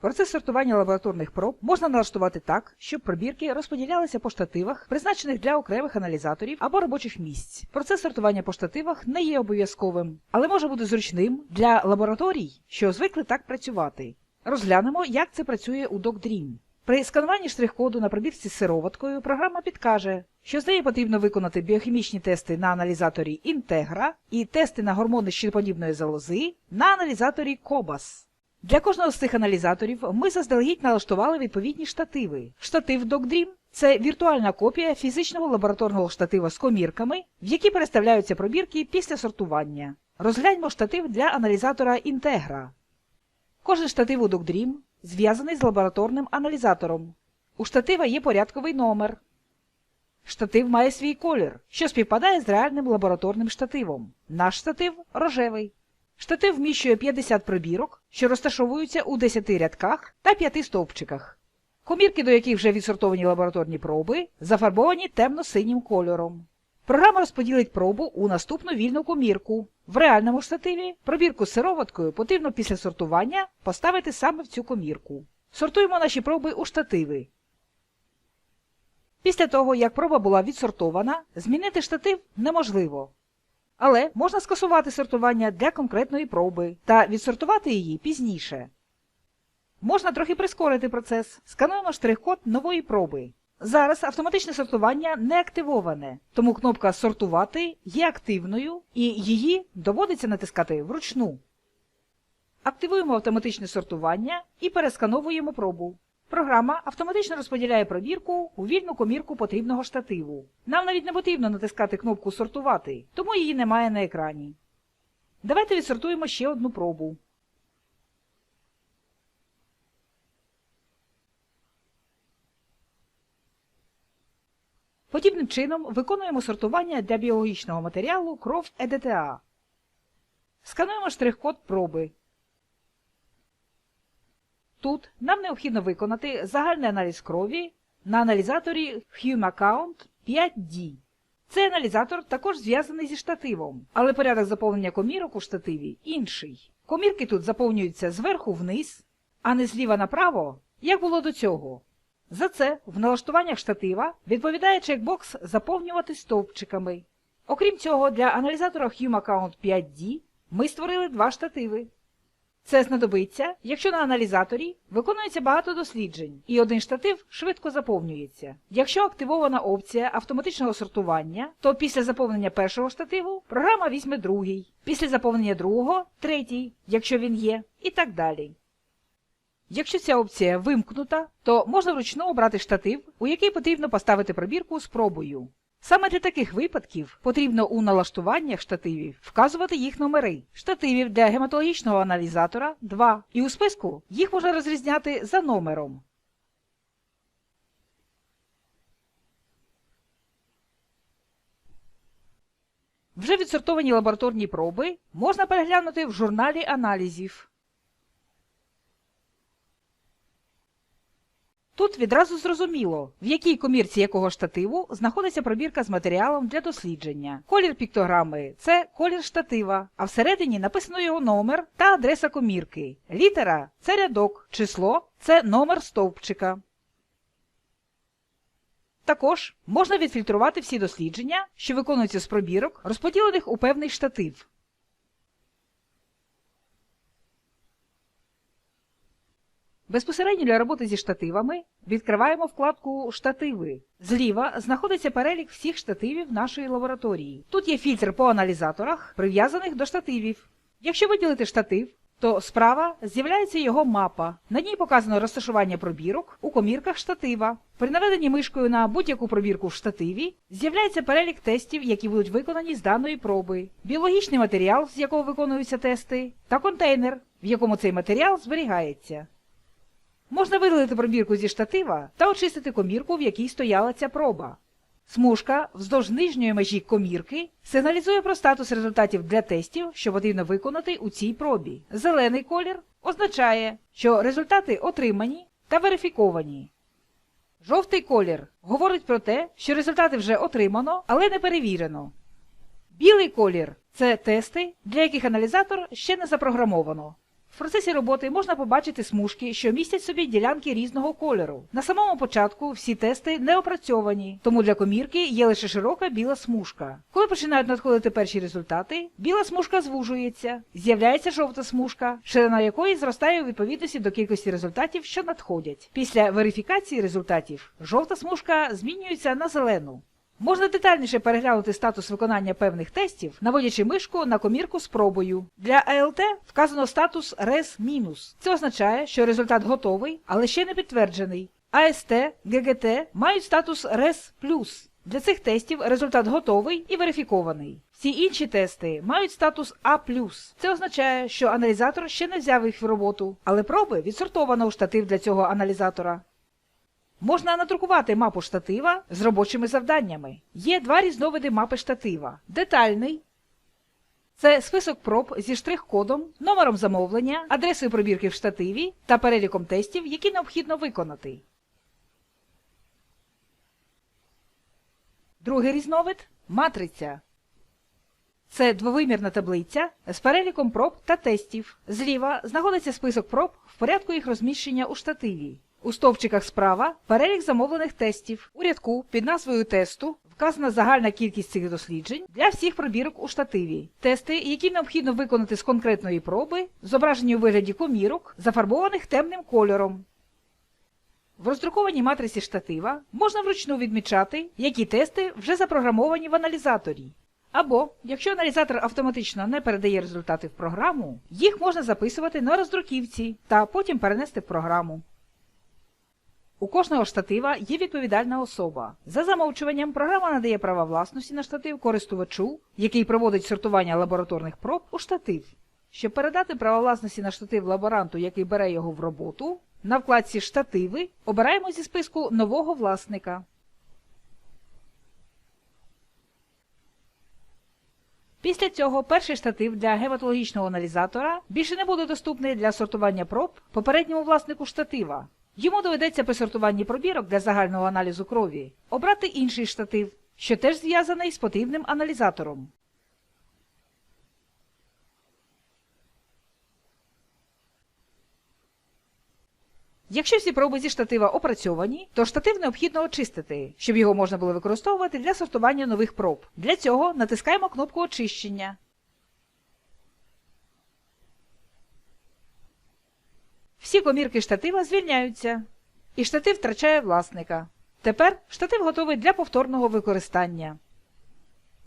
Процес сортування лабораторних проб можна налаштувати так, щоб пробірки розподілялися по штативах, призначених для окремих аналізаторів або робочих місць. Процес сортування по штативах не є обов'язковим, але може бути зручним для лабораторій, що звикли так працювати. Розглянемо, як це працює у DocDream. При скануванні штрих-коду на пробірці з сироваткою програма підкаже, що з нею потрібно виконати біохімічні тести на аналізаторі Integra і тести на гормони щитоподібної залози на аналізаторі COBAS. Для кожного з цих аналізаторів ми заздалегідь налаштували відповідні штативи. Штатив DocDream – це віртуальна копія фізичного лабораторного штатива з комірками, в які переставляються пробірки після сортування. Розгляньмо штатив для аналізатора Integra. Кожен штатив у DocDream зв'язаний з лабораторним аналізатором. У штатива є порядковий номер. Штатив має свій колір, що співпадає з реальним лабораторним штативом. Наш штатив рожевий. Штатив вміщує 50 пробірок, що розташовуються у 10 рядках та 5 стовпчиках. Комірки, до яких вже відсортовані лабораторні проби, зафарбовані темно-синім кольором. Програма розподілить пробу у наступну вільну комірку. В реальному штативі пробірку з сироваткою потрібно після сортування поставити саме в цю комірку. Сортуємо наші проби у штативи. Після того, як проба була відсортована, змінити штатив неможливо. Але можна скасувати сортування для конкретної проби та відсортувати її пізніше. Можна трохи прискорити процес. Скануємо штрих-код нової проби. Зараз автоматичне сортування не активоване, тому кнопка Сортувати є активною і її доводиться натискати вручну. Активуємо автоматичне сортування і перескановуємо пробу. Програма автоматично розподіляє пробірку у вільну комірку потрібного штативу. Нам навіть не потрібно натискати кнопку Сортувати, тому її немає на екрані. Давайте відсортуємо ще одну пробу. Подібним чином виконуємо сортування для біологічного матеріалу кров ЕДТА. Скануємо штрих-код проби. Тут нам необхідно виконати загальний аналіз крові на аналізаторі HumeAccount 5D. Цей аналізатор також зв'язаний зі штативом, але порядок заповнення комірок у штативі інший. Комірки тут заповнюються зверху вниз, а не зліва направо, як було до цього. За це в налаштуваннях штатива відповідає чекбокс заповнювати стовпчиками. Окрім цього, для аналізатора HumeAccount 5D ми створили два штативи. Це знадобиться, якщо на аналізаторі виконується багато досліджень, і один штатив швидко заповнюється. Якщо активована опція автоматичного сортування, то після заповнення першого штативу програма візьме другий, після заповнення другого третій, якщо він є, і так далі. Якщо ця опція вимкнута, то можна вручну обрати штатив, у який потрібно поставити пробірку з пробою. Саме для таких випадків потрібно у налаштуваннях штативів вказувати їх номери. Штативів для гематологічного аналізатора 2, і у списку їх можна розрізняти за номером. Вже відсортовані лабораторні проби можна переглянути в журналі аналізів. Тут відразу зрозуміло, в якій комірці якого штативу знаходиться пробірка з матеріалом для дослідження. Колір піктограми це колір штатива, а всередині написано його номер та адреса комірки. Літера це рядок, число це номер стовпчика. Також можна відфільтрувати всі дослідження, що виконуються з пробірок, розподілених у певний штатив. Безпосередньо для роботи зі штативами відкриваємо вкладку Штативи. Зліва знаходиться перелік всіх штативів нашої лабораторії. Тут є фільтр по аналізаторах, прив'язаних до штативів. Якщо виділити штатив, то справа з'являється його мапа. На ній показано розташування пробірок у комірках штатива. При наведенні мишкою на будь-яку пробірку в штативі з'являється перелік тестів, які будуть виконані з даної проби, біологічний матеріал, з якого виконуються тести, та контейнер, в якому цей матеріал зберігається. Можна видалити пробірку зі штатива та очистити комірку, в якій стояла ця проба. Смужка вздовж нижньої межі комірки сигналізує про статус результатів для тестів, що потрібно виконати у цій пробі. Зелений колір означає, що результати отримані та верифіковані. Жовтий колір говорить про те, що результати вже отримано, але не перевірено. Білий колір це тести, для яких аналізатор ще не запрограмовано. В процесі роботи можна побачити смужки, що містять собі ділянки різного кольору. На самому початку всі тести не опрацьовані, тому для комірки є лише широка біла смужка. Коли починають надходити перші результати, біла смужка звужується, з'являється жовта смужка, ширина якої зростає у відповідності до кількості результатів, що надходять. Після верифікації результатів жовта смужка змінюється на зелену. Можна детальніше переглянути статус виконання певних тестів, наводячи мишку на комірку з пробою. Для АЛТ вказано статус RES-. Це означає, що результат готовий, але ще не підтверджений. АСТ, ГГТ мають статус RES+. Для цих тестів результат готовий і верифікований. Всі інші тести мають статус А+. Це означає, що аналізатор ще не взяв їх в роботу, але проби відсортовано у штатив для цього аналізатора. Можна надрукувати мапу штатива з робочими завданнями. Є два різновиди мапи штатива. Детальний це список проб зі штрих-кодом, номером замовлення, адресою пробірки в штативі та переліком тестів, які необхідно виконати. Другий різновид матриця. Це двовимірна таблиця з переліком проб та тестів. Зліва знаходиться список проб в порядку їх розміщення у штативі. У стовпчиках справа перелік замовлених тестів. У рядку під назвою тесту вказана загальна кількість цих досліджень для всіх пробірок у штативі. Тести, які необхідно виконати з конкретної проби, зображені у вигляді комірок, зафарбованих темним кольором. В роздрукованій матриці штатива можна вручну відмічати, які тести вже запрограмовані в аналізаторі. Або, якщо аналізатор автоматично не передає результати в програму, їх можна записувати на роздруківці та потім перенести в програму. У кожного штатива є відповідальна особа. За замовчуванням програма надає права власності на штатив користувачу, який проводить сортування лабораторних проб у штатив. Щоб передати право власності на штатив лаборанту, який бере його в роботу, на вкладці Штативи обираємо зі списку нового власника. Після цього перший штатив для гематологічного аналізатора більше не буде доступний для сортування проб попередньому власнику штатива. Йому доведеться при сортуванні пробірок для загального аналізу крові обрати інший штатив, що теж зв'язаний з потрібним аналізатором. Якщо всі проби зі штатива опрацьовані, то штатив необхідно очистити, щоб його можна було використовувати для сортування нових проб. Для цього натискаємо кнопку очищення. Всі комірки штатива звільняються, і штатив втрачає власника. Тепер штатив готовий для повторного використання.